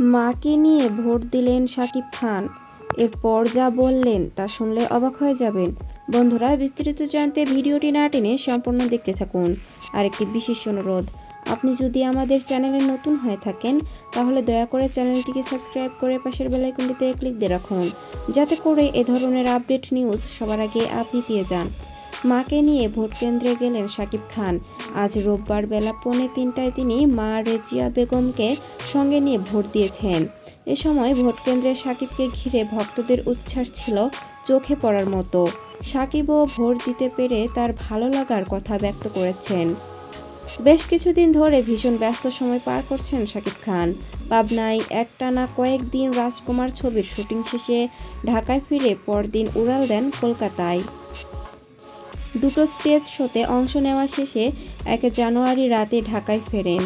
মাকে নিয়ে ভোট দিলেন শাকিব খান। এরপর যা বললেন তা শুনলে অবাক হয়ে যাবেন। বন্ধুরা, বিস্তারিত জানতে ভিডিওটি না টেনে সম্পূর্ণ দেখতে থাকুন। আর একটি বিশেষ অনুরোধ, আপনি যদি আমাদের চ্যানেলে নতুন হয়ে থাকেন, তাহলে দয়া করে চ্যানেলটিকে সাবস্ক্রাইব করে পাশের বেলাইকনটিতে ক্লিক দিয়ে রাখুন। যাতে করে এ ধরনের আপডেট নিউজ সবার আগে আপনি পেয়ে যান। মাকে নিয়ে ভোট কেন্দ্রে গেলেন শাকিব খান। আজ রোববার বেলা পৌনে তিনটায় তিনি মা রেজিয়া বেগমকে সঙ্গে নিয়ে ভোট দিয়েছেন। এ সময় ভোট কেন্দ্রে ঘিরে ভক্তদের উচ্ছ্বাস ছিল চোখে পড়ার মতো। শাকিবও ভোট দিতে পেরে তার ভালো লাগার কথা ব্যক্ত করেছেন। বেশ কিছুদিন ধরে ভীষণ ব্যস্ত সময় পার করছেন শাকিব খান। পাবনায় একটানা কয়েকদিন রাজকুমার ছবির শুটিং শেষে ঢাকায় ফিরে পরদিন উড়াল দেন কলকাতায়। দুটো স্টেজ শোতে অংশ নেওয়া শেষে এক জানুয়ারি রাতে ঢাকায় ফেরেন।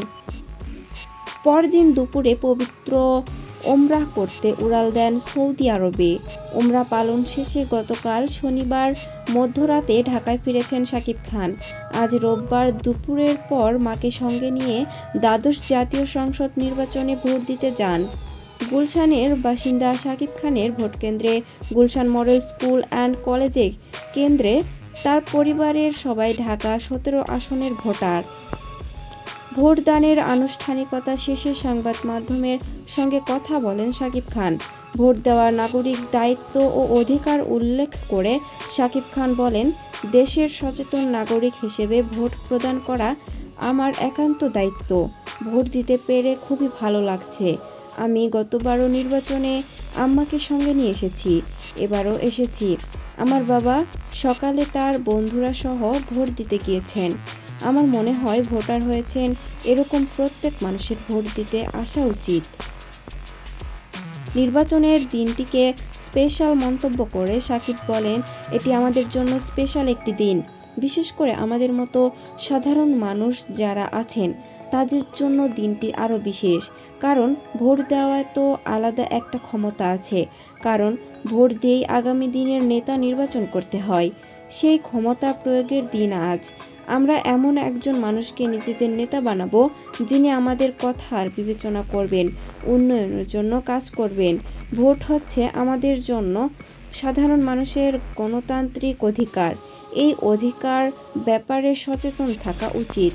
পরদিন দুপুরে পবিত্র ওমরাহ করতে উড়াল দেন সৌদি আরবে। ওমরা পালন শেষে গতকাল শনিবার মধ্যরাতে ঢাকায় ফিরেছেন শাকিব খান। আজ রোববার দুপুরের পর মাকে সঙ্গে নিয়ে দ্বাদশ জাতীয় সংসদ নির্বাচনে ভোট দিতে যান। গুলশানের বাসিন্দা শাকিব খানের ভোটকেন্দ্রে গুলশান মডেল স্কুল অ্যান্ড কলেজে কেন্দ্রে তার পরিবারের সবাই ঢাকা সতেরো আসনের ভোটার। ভোটদানের আনুষ্ঠানিকতা শেষে সংবাদ মাধ্যমের সঙ্গে কথা বলেন শাকিব খান। ভোট দেওয়ার নাগরিক দায়িত্ব ও অধিকার উল্লেখ করে শাকিব খান বলেন, দেশের সচেতন নাগরিক হিসেবে ভোট প্রদান করা আমার একান্ত দায়িত্ব। ভোট দিতে পেরে খুবই ভালো লাগছে। আমি গতবারও নির্বাচনে আম্মাকে সঙ্গে নিয়ে এসেছি, এবারও এসেছি। আমার বাবা সকালে তার বন্ধুরা সহ ভোট দিতে গিয়েছেন। আমার মনে হয় ভোটার হয়েছেন এরকম প্রত্যেক মানুষের ভোট দিতে আসা উচিত। নির্বাচনের দিনটিকে স্পেশাল মন্তব্য করে সাকিব বলেন, এটি আমাদের জন্য স্পেশাল একটি দিন। বিশেষ করে আমাদের মতো সাধারণ মানুষ যারা আছেন তাদের জন্য দিনটি আরও বিশেষ। কারণ ভোট দেওয়ায় তো আলাদা একটা ক্ষমতা আছে। কারণ ভোট দিয়েই আগামী দিনের নেতা নির্বাচন করতে হয়। সেই ক্ষমতা প্রয়োগের দিন আজ। আমরা এমন একজন মানুষকে নিজেদের নেতা বানাবো, যিনি আমাদের কথার বিবেচনা করবেন, উন্নয়নের জন্য কাজ করবেন। ভোট হচ্ছে আমাদের জন্য সাধারণ মানুষের গণতান্ত্রিক অধিকার। এই অধিকার ব্যাপারে সচেতন থাকা উচিত।